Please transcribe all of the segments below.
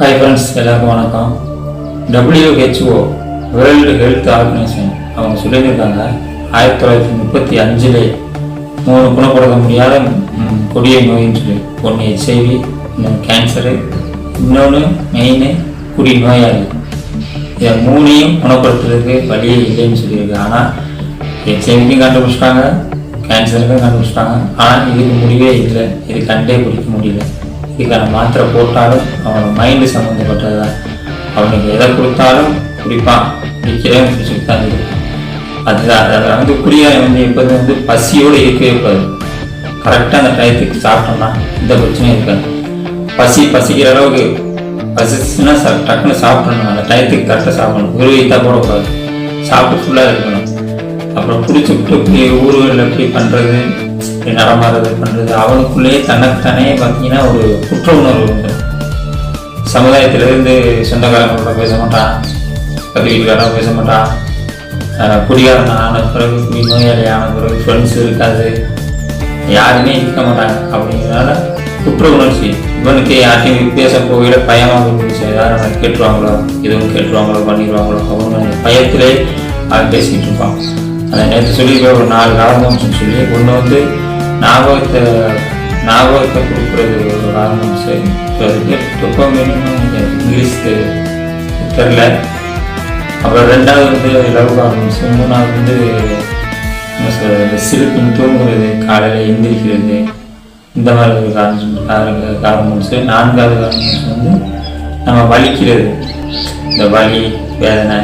Hi friends எல்லாருக்கும் வணக்கம். WHO world health organisation அவங்க சொல்லியிருக்காங்க ஆயிரத்தி தொள்ளாயிரத்தி முப்பத்தி அஞ்சிலே மூணு குணப்படுத்த முடியாத கொடிய நோயின்னு சொல்லி. ஒன்று ஹெச்ஐவி இன்னொன்று கேன்சரு இன்னொன்று மெயின் குடி நோயாளி. இதை மூணையும் குணப்படுத்துறதுக்கு வழியே இல்லைன்னு சொல்லியிருக்கு ஆனால் ஹெச்ஐவிக்கும் கண்டுபிடிச்சிட்டாங்க கேன்சருக்கும் கண்டுபிடிச்சிட்டாங்க. ஆனால் இதுக்கு முடிவே இல்லை. இது கண்டே பிடிக்க முடியல. இல்லை மாத்திரை போட்டாலும் அவனோட மைண்டு சம்மந்தப்பட்டது தான் அவனுக்கு எதை கொடுத்தாலும் குடிப்பான். குடிக்கிறேன் குடிச்சுட்டு தான் இருக்கும் அதுதான் அதை வந்து குடியாக வந்து எப்போது வந்து பசியோடு இருக்கவே கூடாது. கரெக்டாக அந்த டயத்துக்கு சாப்பிட்டோம்னா எந்த பிரச்சனையும் இருக்காது. பசி பசிக்கிற அளவுக்கு பசிச்சுன்னா ச- டக்குன்னு சாப்பிடணும். அந்த டயத்துக்கு கரெக்டாக சாப்பிடணும். ஒரு வைத்தா போடக்கூடாது. சாப்பிட்டு ஃபுல்லாக இருக்கணும். அப்புறம் பிடிச்சி விட்டு இப்படி ஊர்களில் எப்படி பண்ணுறது இப்படி நடமாடுறது பண்ணுறது அவனுக்குள்ளேயே தன்னைத்தானே பார்த்தீங்கன்னா ஒரு குற்ற உணர்வு உண்டு. சமுதாயத்திலிருந்து சொந்தக்காரங்களோட பேச மாட்டான். பக்கத்து வீட்டுக்காரோட பேச மாட்டான். குடிகாரன் ஆன பிறகு குடி நோயாளி ஆன பிறகு ஃப்ரெண்ட்ஸ் இருக்காது. யாருமே இருக்க மாட்டாங்க. அப்படிங்கிறனால குற்ற உணர்ச்சி. இவனுக்கு யார்ட்டையும் பேச போகையில பயமாக இருந்துச்சு யாரும் கேட்டுருவாங்களோ எதுவும் கேட்டுருவாங்களோ பண்ணிடுவாங்களோ அவங்க பயத்திலே அவன் பேசிக்கிட்டு இருப்பான். அதை நேற்று சொல்லியிருக்க ஒரு நாலு ஹார்மோன்ஸ்னு சொல்லி ஒன்று வந்து ஞாபகத்தை ஞாபகத்தை கொடுக்குறது ஒரு ஹார்மோன்ஸு அதுக்கு இங்கிலீஷ் தெரில அப்புறம் ரெண்டாவது வந்து லவ் ஹார்மோன்ஸ் மூணாவது வந்து என்ன சொல்றது சிறுப்பின் தூங்குறது காலையில் எந்திரிக்கிறது இந்த மாதிரி ஒரு காரணம் ஹார்மோன்ஸு நான்காவது ஹார்மோன்ஸ் வந்து நம்ம வலிக்கிறது. இந்த வலி வேதனை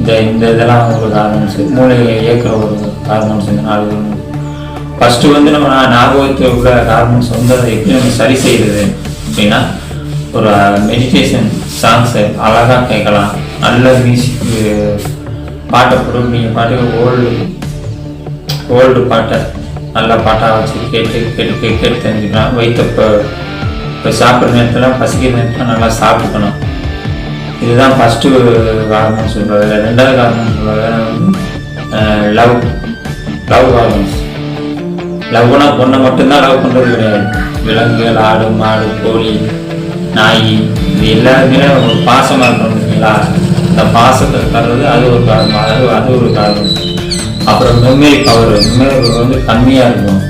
இந்த இந்த இதெல்லாம் ஒரு ஹார்மோன்ஸ் மூளையை இயக்குற ஒரு ஹார்மோன்ஸ் இந்த நாலு ஃபஸ்ட்டு வந்து நம்ம ஞாபகத்தில் உள்ள ஹார்மோன்ஸ் வந்து அதை எப்படி நம்ம சரி செய்கிறது அப்படின்னா ஒரு மெடிடேஷன் சாங்ஸை அழகாக கேட்கலாம். நல்ல மியூசிக் பாட்டை போடும் நீங்கள் பாட்டுக்கு ஓல்டு ஓல்டு பாட்டை நல்ல பாட்டாக வச்சு கேட்டு கேட்டு கேட்டு கேட்டு தெரிஞ்சுக்கலாம். வயிற்ற இப்போ சாப்பிட்ற நேரத்தில் பசிக்கிற நேரத்தில் நல்லா சாப்பிட்டுக்கணும். இதுதான் ஃபஸ்ட்டு காரணம்னு சொல்கிறது ரெண்டாவது காரணம் சொல்கிறது வந்து லவ் லவ் ஹார்மோன்ஸ் லவ்னா பொண்ணை மட்டும்தான் லவ் பண்ணுறது கிடையாது. விலங்குகள் ஆடு மாடு கோழி நாய் இது எல்லாருமே ஒரு பாசமாக இருக்கணும் இல்லைங்களா? அந்த பாசத்தை தர்றது அது ஒரு காரணம். அது அது ஒரு காரணம். அப்புறம் மெமரி பவர் மெமரி பவர் வந்து கம்மியாக இருக்கும்.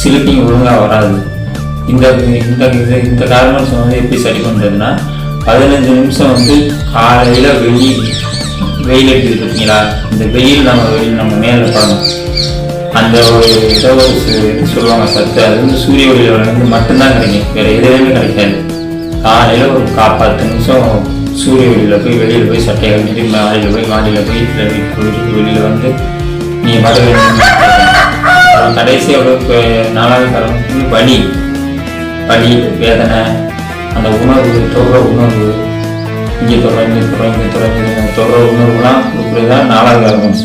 சிலிப்பிங் ஒழுங்காக வராது. இந்த இந்த இது இந்த காரணம் சொன்னது எப்படி சரி பண்ணுறதுன்னா பதினஞ்சு நிமிஷம் வந்து காலையில் வெயில் வெயில் அடிக்குது இருக்கீங்களா இந்த வெயில் நம்ம வெயில் நம்ம மேலே படணும். அந்த ஒரு ஏதோ ஒரு சொல்லுவாங்க சத்து. அது வந்து சூரிய ஒளியில் வந்து மட்டும்தான் கிடைக்கும். வேறு எதுவுமே கிடைக்காது. காலையில் ஒரு கா பத்து நிமிஷம் சூரிய ஒளியில் போய் வெளியில் போய் சட்டையை கட்டிட்டு மாடியில் போய் மாடியில் போய் வெளியில் போயிட்டு வெளியில் வந்து நீ மட்டும் கடைசி அவ்வளோ நாலாவது காலம் பனி. பனி வேதனை அந்த உணர்வு தொடர உணர்வு. இங்கே தொடுற இங்கே தொடுற இங்கே உணர்வுலாம் கொடுக்குறது தான் நாலாவது ஹார்மோன்ஸ்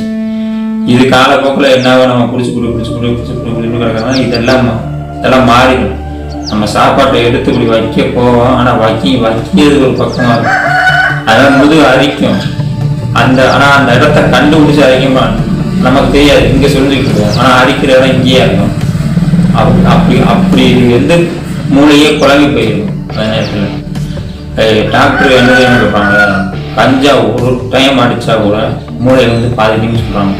இது காலப்போக்கில் என்ன நம்ம குடிச்சு குடி குடிச்சு குடி குடிச்சு குடி குடி கிடக்கிறோம் இதெல்லாம் இதெல்லாம் மாறிடும். நம்ம சாப்பாட்டை எடுத்து இப்படி வைக்க போவோம் ஆனால் வைக்கி வைக்கிறது ஒரு பக்கமாக இருக்கும். அதான் முதுகு அரிக்கும். அந்த ஆனால் அந்த இடத்த கண்டுபிடிச்சி அரிக்குமா? நமக்கு தெரியாது. இங்கே சொல்லிக்கிட்டு ஆனால் அரிக்கிற இடம் இங்கேயே இருக்கும். அப்படி அப்படி அப்படி இது வந்து மூளையே குழம்பி போயிடும். பார்த்தேன் நேரத்தில் டாக்டர் என்ன கேட்பாங்க கஞ்சா ஒரு டைம் அடித்தா கூட மூளை வந்து பாதிக்குன்னு சொல்கிறாங்க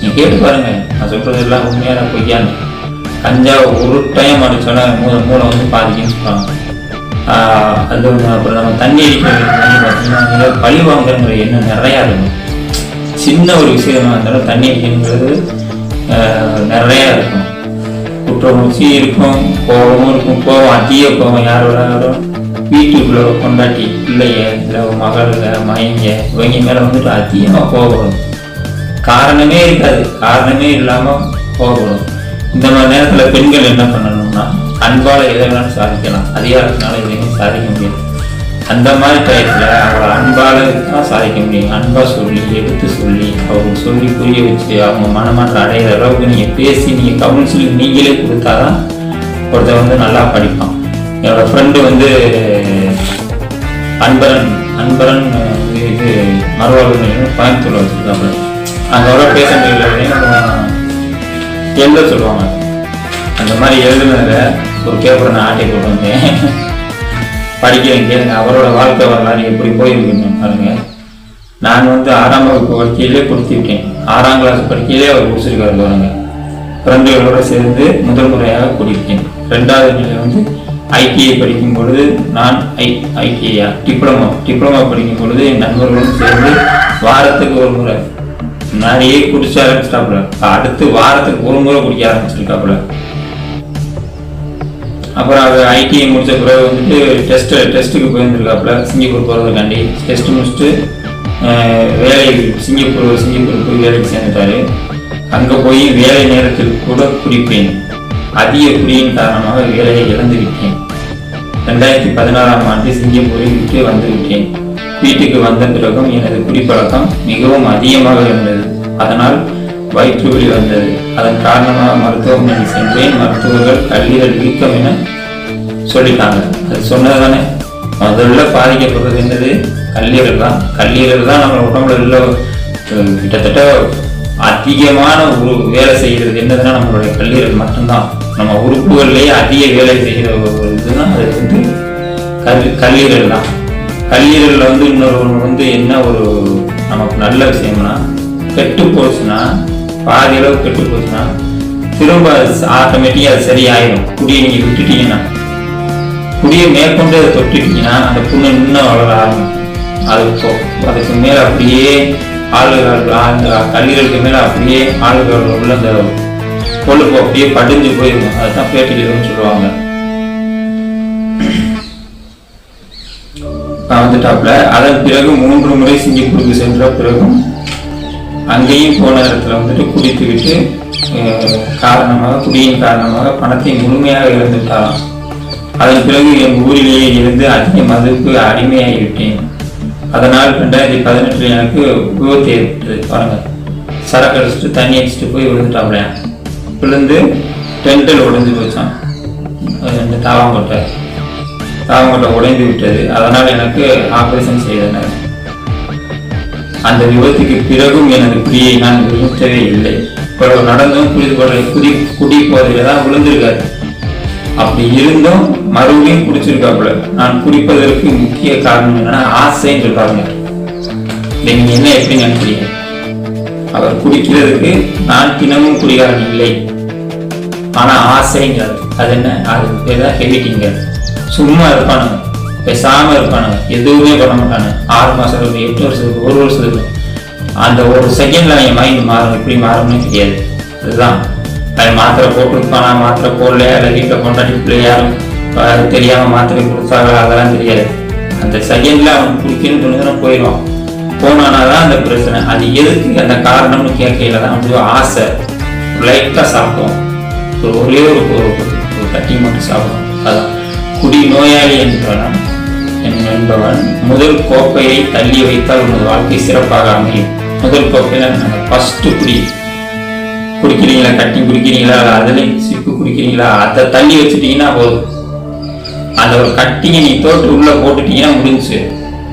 நீ கேட்டு பாருங்க. நான் சொல்கிறது எல்லாம் உண்மையான பொய்யான்னு. கஞ்சா ஒரு டைம் அடித்தோன்னா மூளை மூளை வந்து பாதிக்குன்னு சொல்கிறாங்க அது அப்புறம் நம்ம தண்ணி அடிக்கிறது வந்து பார்த்தீங்கன்னா பழி வாங்குறங்கிற எண்ணம் நிறையா இருக்கும் சின்ன ஒரு விஷயமா இருந்தாலும் தண்ணி அடிக்கணுங்கிறது நிறையா இருக்கும். குற்ற இருக்கும் கோபமும் இருக்கும் கோபம் அதிக கோபம் யாரோட வீட்டுக்குள்ள ஒரு கொண்டாட்டி பிள்ளைய இல்லை மகளுங்க மயங்க இவங்க மேலே வந்துட்டு அதிகமாக கோபம் காரணமே இருக்காது. காரணமே இல்லாமல் கோபம் இந்த மாதிரி நேரத்தில் பெண்கள் என்ன பண்ணணும்னா அன்பால எதை வேணாலும் சாதிக்கலாம். அதிகாரத்தினால எதையும் சாதிக்க முடியாது. அந்த மாதிரி டயத்தில் அவங்கள அன்பால் தான் சாதிக்க முடியும் அன்பாக சொல்லி எடுத்து சொல்லி அவங்க சொல்லி புரிய வச்சு அவங்க மனமாற்றம் அடையிற அளவுக்கு நீங்கள் பேசி நீங்கள் கவுன்சிலிங் நீங்களே கொடுத்தாதான் ஒருத்தர் வந்து நல்லா படிப்பான். என்னோட ஃப்ரெண்டு வந்து அன்பரன் அன்பரன் இது மறுவாழ்வு கோயம்புத்தூர்ல வச்சுருக்காங்க அங்கே வர பேச முடியல எழுத சொல்லுவாங்க. அந்த மாதிரி எழுதுனதில் ஒரு பேப்பரை நான் ஆட்டி போட்டு வந்தேன். படிக்கிறேன் கேளுங்க அவரோட வாழ்க்கை வரலாறு எப்படி போயிருக்குன்னு பாருங்க. நான் வந்து ஆறாம் வகுப்பு படிக்கையிலே கொடுத்து ஆறாம் கிளாஸ் படிக்கையிலே அவர் குடிச்சிருக்காரு பாருங்க. ஃப்ரெண்டுகளோட சேர்ந்து முதல் முறையாக குடித்தேன் ரெண்டாவது நிலை வந்து ஐடிஐ படிக்கும் பொழுது நான் ஐ ஐடிஐயா டிப்ளமோ டிப்ளமோ படிக்கும் பொழுது என் நண்பர்களும் சேர்ந்து வாரத்துக்கு ஒரு முறை நிறைய குடிச்ச ஆரம்பிச்சிட்டாப்புல. அடுத்து வாரத்துக்கு ஒரு முறை குடிக்க ஆரம்பிச்சிருக்காப்புல. அப்புறம் அது ஐடிஐ முடிச்ச பிறகு வந்துட்டு டெஸ்ட் டெஸ்ட்டுக்கு போயிருந்துருக்காப்புல. சிங்கப்பூர் போகிறதுக்காண்டி டெஸ்ட் முடிச்சுட்டு வேலைக்கு வேலை சிங்கப்பூர் சிங்கப்பூர் போய் வேலைக்கு சேர்ந்துட்டாரு. அங்கே போய் வேலை நேரத்தில் கூட குடிப்பேன். அதிக குடியின் காரணமாக வேலையை இழந்து விட்டேன். ரெண்டாயிரத்தி பதினாறாம் ஆண்டு சிங்கப்பூரில் விட்டு வந்து விட்டேன். வீட்டுக்கு வந்த பிறகும் எனது குடிப்பழக்கம் மிகவும் அதிகமாக இருந்தது. அதனால் வயிற்று வலி வந்தது. அதன் காரணமாக மருத்துவமனை சென்றேன். மருத்துவர்கள் கல்லீரல் வீக்கம் என சொல்லிட்டாங்க. அது சொன்னது தானே முதல்ல பாதிக்கப்படுறது என்னது? கல்லீரல் தான். கல்லீரல் தான் நம்ம உடம்புல உள்ள கிட்டத்தட்ட அதிகமான ஒரு வேலை செய்கிறது என்னதுன்னா நம்மளுடைய கல்லீரல் மட்டும்தான். நம்ம உறுப்புகள்லேயே அதிக வேலை செய்கிற ஒரு இதுன்னா அது வந்து கல் கல்லீரல் தான். கல்லீரலில் வந்து இன்னொரு ஒன்று வந்து என்ன ஒரு நமக்கு நல்ல விஷயம்னா கெட்டு போச்சுன்னா பாதி அளவு கெட்டு போச்சுன்னா திரும்ப ஆட்டோமேட்டிக்காக அது சரியாயிடும். குடியை நீங்க விட்டுட்டீங்கன்னா. குடியை மேற்கொண்டு அதை தொட்டுட்டீங்கன்னா அந்த புண்ணு இன்னும் வளர ஆரம்பிக்கும். அதுக்கு அதுக்கு மேல அப்படியே ஆளுகள் அந்த கல்லீரலுக்கு மேல அப்படியே ஆளுகள் உள்ள அந்த கொழுப்பு அப்படியே படிஞ்சு போயிருக்கும் அதுதான் பேட்டிகளும் சொல்லுவாங்க. வந்துட்டாப்புல. அதன் பிறகு மூன்று முறை சிங்கப்பூருக்கு சென்ற பிறகும் அங்கேயும் போன இடத்துல வந்துட்டு குடித்து விட்டு காரணமாக குடியின் காரணமாக பணத்தை முழுமையாக இழந்துட்டாராம் அதன் பிறகு என் ஊரிலேயே இருந்து அதிக மதுவுக்கு அடிமையாகிவிட்டேன். அதனால் ரெண்டாயிரத்தி பதினெட்டில் எனக்கு விபத்து ஏற்பட்டது. பாருங்கள். சரக்கு அடிச்சுட்டு தண்ணி அடிச்சுட்டு போய் விழுந்துட்டாப்ல. விழுந்து டென்டல் உடைஞ்சு போச்சான் அது இந்த உடைந்து விட்டது. அதனால் எனக்கு ஆப்ரேஷன் செய்தனர். அந்த விபத்துக்கு பிறகும் எனது குடியை நான் நிறுத்தவே இல்லை. இவ்வளவு நடந்தும் குடி குடி குடி போதையில தான் விழுந்திருக்காரு. அப்படி இருந்தும் மறுபடியும் குடிச்சிருக்காப்புல. நான் குடிப்பதற்கு முக்கிய காரணம் என்னன்னா ஆசைன்னு சொல்றாங்க நீங்க என்ன எப்படி நினைக்கிறீங்க அவர் குடிக்கிறதுக்கு நான் தினமும் குடிகாரன் இல்லை. ஆனா ஆசைங்கிறது அது என்ன? அது பேர் தான் சும்மா இருப்பானுங்க. பேசாமல் இருப்பானுங்க. எதுவுமே பண்ண மாட்டாங்க ஆறு மாதம் இருக்கும் எட்டு வருஷத்துக்கு ஒரு வருஷத்துக்கு அந்த ஒரு செகண்டில் என் மைண்ட் மாறும் எப்படி மாறும்னு தெரியாது. அதுதான் அவன் மாத்திரை போட்டுருப்பானா மாத்திரை போடலையா இல்லை வீட்டில் கொண்டாடி பிள்ளையாரும் யாரும் தெரியாமல் மாத்திரை கொடுத்தாங்களா அதெல்லாம் தெரியாது. அந்த செகண்டில் அவன் குடிக்கணும்னு தோணுதுன்னா போயிடுவான். போனானாதான் அந்த பிரச்சனை. அது எதுக்கு அந்த காரணம்னு கேட்கையில தான் வந்து ஆசை. லைட்டாக சாப்பிட்டோம் ஒரு ஒரே ஒரு ஒரு ஒரு தட்டி மட்டும் சாப்பிடும் அதான். குடி நோயாளி என்று என்பவன் முதல் கோப்பையை தள்ளி வைத்தால் உனது வாழ்க்கை சிறப்பாக அமையும். முதல் கோப்பையில ஃபஸ்ட்டு குடி. குடிக்கிறீங்களா? கட்டி குடிக்கிறீங்களா? அதுலேயும் சிப்பு குடிக்கிறீங்களா? அதை தள்ளி வச்சுட்டீங்கன்னா போதும். அந்த ஒரு கட்டிங்க நீ தோட்டு உள்ள போட்டுட்டீங்கன்னா முடிஞ்சுச்சு.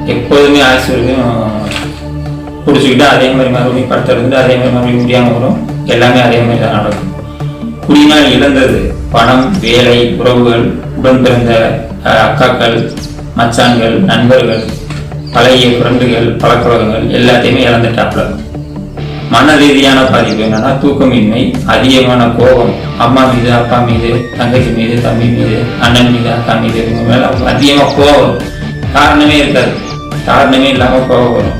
எப்போதுமே ஆயுசு பிடிச்சிக்கிட்டா குடிச்சுக்கிட்டு அதே மாதிரி மறுபடியும் படுத்துறது அதே மாதிரி மறுபடியும் முடியாம வரும் எல்லாமே அதே மாதிரி தான் நடக்கும். குடினால் இழந்தது பணம் வேலை உறவுகள் உடன் பிறந்த அக்காக்கள் மச்சான்கள் நண்பர்கள் பழைய ஃப்ரெண்டுகள் பழக்கவழக்கங்கள் எல்லாத்தையுமே இழந்துட்டாப்ல. மன ரீதியான பாதிப்பு என்னன்னா தூக்கமின்மை அதிகமான கோபம். அம்மா மீது அப்பா மீது தங்கச்சி மீது தம்பி மீது அண்ணன் மீது அக்கா மீது இவங்க மேல அதிகமா கோபம் காரணமே இருக்காது. காரணமே இல்லாமல் கோபம் வரும்.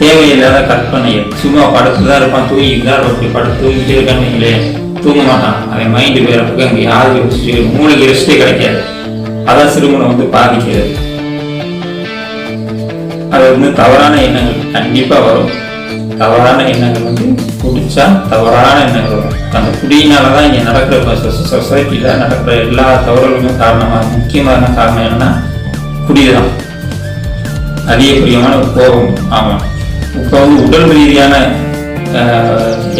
தேவையில்லாத கற்பனையை சும்மா படுத்து தான் இருப்பான் தூங்கிட்டு தான் இருப்பான். இப்படி படுத்து தூங்கிட்டு இருக்கான்னு தூங்க மாட்டான். அவன் மைண்டு வேற அங்கே யாரு மூளைக்கு ரெஸ்ட்டே கிடைக்காது. அதான் சிறுமனை வந்து பாதிக்கிறது. அது வந்து தவறான எண்ணங்கள். கண்டிப்பாக வரும். தவறான எண்ணங்கள் வந்து குடிச்சா தவறான எண்ணங்கள் வரும். அந்த குடியினால தான் இங்கே நடக்கிற சொசைட்டியில் நடக்கிற எல்லா தவறுகளுமே காரணமாக முக்கியமான காரணம் என்னன்னா குடிதான். அதிகப்படியான கோபம் ஆமாம் இப்போ வந்து உடல் ரீதியான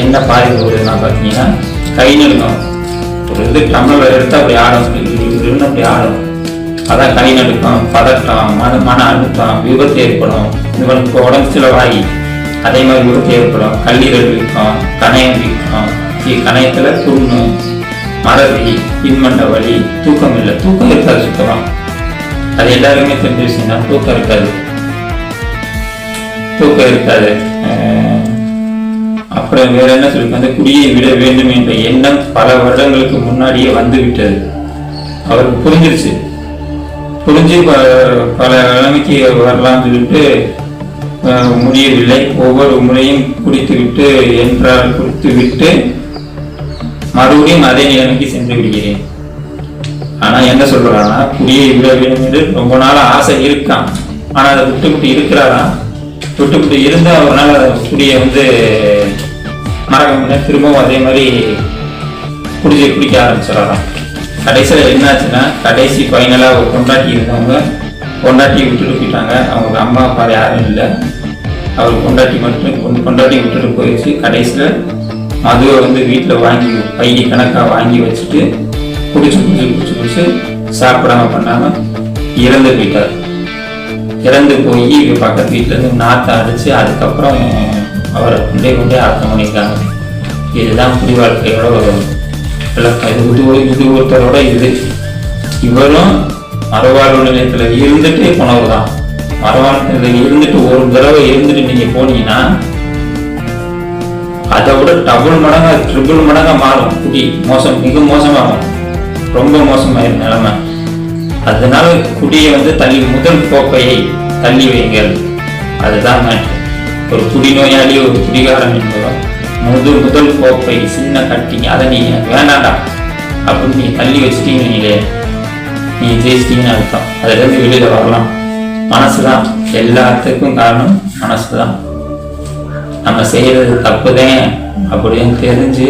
என்ன பாதிப்பு வருதுன்னா பார்த்தீங்கன்னா கை நடுக்கம் ஒரு இது டம்ளர் எடுத்து அப்படி ஆடும். இருந்து அப்படி ஆடும். அதான் கை நடுக்கம் பதட்டம் மன மன அழுத்தம் விபத்து ஏற்படும். இவனுக்கு உடம்பு சிலவாகி அதே மாதிரி விபத்து ஏற்படும். கல்லீரல் வீக்கம் கணையம் வீக்கம் இ- கணையத்துல புண்ணு மறதி பின்மண்ட வலி தூக்கம் இல்லை. தூக்கம் இருக்காது சுத்தமாக அது எல்லாருமே தெரிஞ்ச விஷயம் தான். தூக்கம் இருக்காது. தூக்கம் இருக்காது. அப்புறம் வேற என்ன சொல்லி அந்த குடியை விட வேண்டும் என்ற எண்ணம் பல வருடங்களுக்கு முன்னாடியே வந்து விட்டது அவருக்கு புரிஞ்சிருச்சு. புரிஞ்சு பல நிலைமைக்கு வரலாம்னு சொல்லிட்டு முடியவில்லை. ஒவ்வொரு முறையும் குடித்து விட்டு என்றால் குடித்து விட்டு மறுபடியும் அதே நிலைமைக்கு சென்று விடுகிறேன். ஆனா என்ன சொல்றான்னா குடியை விட வேண்டும் என்று ரொம்ப நாள் ஆசை இருக்கான் ஆனா அதை விட்டு விட்டு இருக்கிறாராம் விட்டு விட்டு இருந்தா அவரால் குடியை வந்து மறக்க முடியாது திரும்பவும் அதே மாதிரி குடிச்சு குடிக்க ஆரம்பிச்சிடறாராம். கடைசியில் என்னாச்சுன்னா கடைசி ஃபைனலாக ஒரு கொண்டாட்டி இருந்தவங்க கொண்டாட்டி விட்டுட்டு போயிட்டாங்க. அவங்க அம்மா அப்பா யாரும் இல்லை. அவர் கொண்டாட்டி மட்டும் கொண்டு- கொண்டாட்டி விட்டுட்டு போயிடுச்சு. கடைசியில் மதுவை வந்து வீட்டில் வாங்கி பைய கணக்காக வாங்கி வச்சுட்டு குடிச்சு குடிச்சு குடிச்சு குடிச்சு சாப்பிடாம பண்ணாமல் இறந்து போயிட்டார். இறந்து போய் இவங்க பக்கத்து வீட்டிலேருந்து இருந்து அடித்து அதுக்கப்புறம் அவரை கொண்டே கொண்டே அர்த்தம் பண்ணியிருக்காங்க இதுதான் குடி வாழ்க்கையோட ஒரு இது இது இது ஒருத்தரோட இது இவரும் மறுவாழ்வு நிலையத்துல இருந்துட்டு போனவர் தான் மறுவாழ்வு நிலையத்தில் இருந்துட்டு ஒரு தடவை இருந்துட்டு நீங்க போனீங்கன்னா அதை விட டபுள் மடங்கா ட்ரிபிள் மடங்கா மாறும். குடி மோசம் மிக மோசமாகும் ரொம்ப மோசமாயிரும் நிலைமை. அதனால குடியை வந்து தள்ளி முதல் கோப்பையை தள்ளி வைங்கள். அதுதான் ஒரு குடிநோயாளி ஒரு குடிகாரன் என்பதும் முதல் முதல் கோப்பை சின்ன கட்டிங்க அதை நீ வேணாடா அப்படின்னு நீ தள்ளி வச்சிட்டீங்க நீ ஜெயிச்சிட்டீங்கன்னு அர்த்தம். அதுலேருந்து வெளியில் வரலாம். மனசு தான் எல்லாத்துக்கும் காரணம் மனசு தான் நம்ம செய்யறது தப்புதான் அப்படின்னு தெரிஞ்சு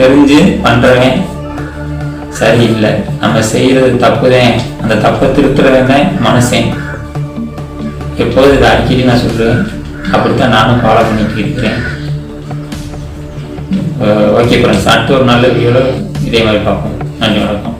தெரிஞ்சு பண்ணுறவன் சரியில்லை. நம்ம செய்யறது தப்புதான் அந்த தப்பை திருத்துறவன் மனசேன் எப்போது இதை அடிக்கடி நான் சொல்றேன் அப்படித்தான் நானும் ஃபாலோ பண்ணிட்டு இருக்கிறேன். ஓகே ஃப்ரெண்ட்ஸ் அடுத்த ஒரு நல்ல வீடியோவில் இதே மாதிரி பார்ப்போம். நன்றி வணக்கம்.